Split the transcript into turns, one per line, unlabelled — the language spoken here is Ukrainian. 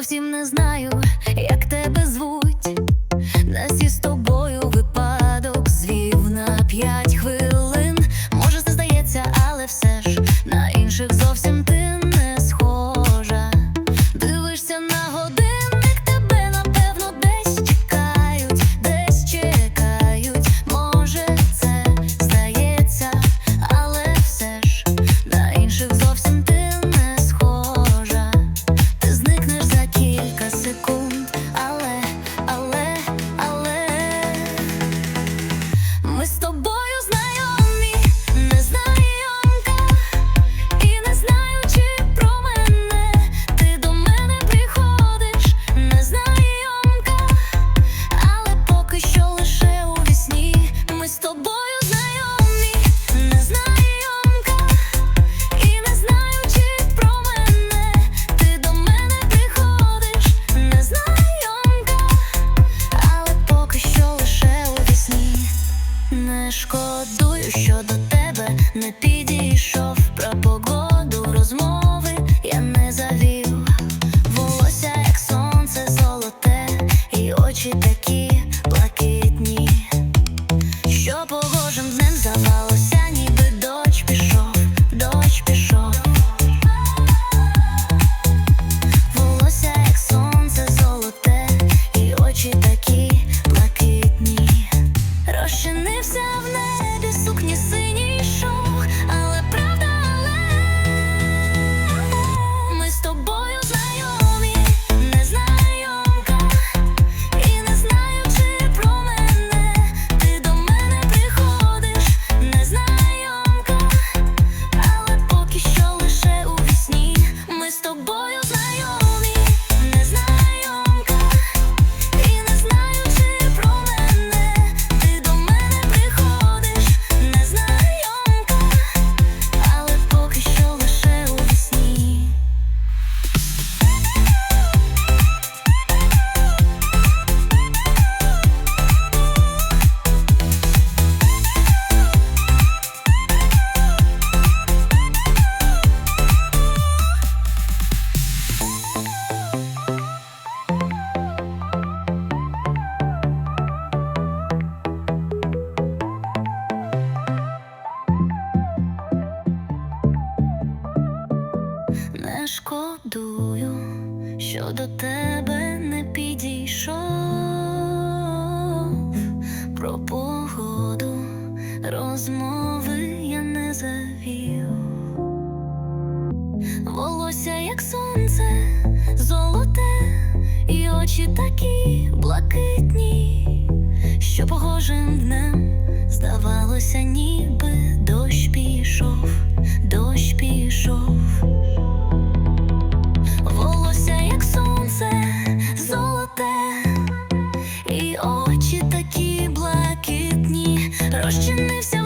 зовсім не знаю, як тебе звуть, нас із тобою випадку. Не шкодую, що до тебе не підійшов. Про погоду розмови я не завів. Волосся, як сонце, золоте, і очі такі блакитні, що погожим днем здавалося, ніби дощ. question lives so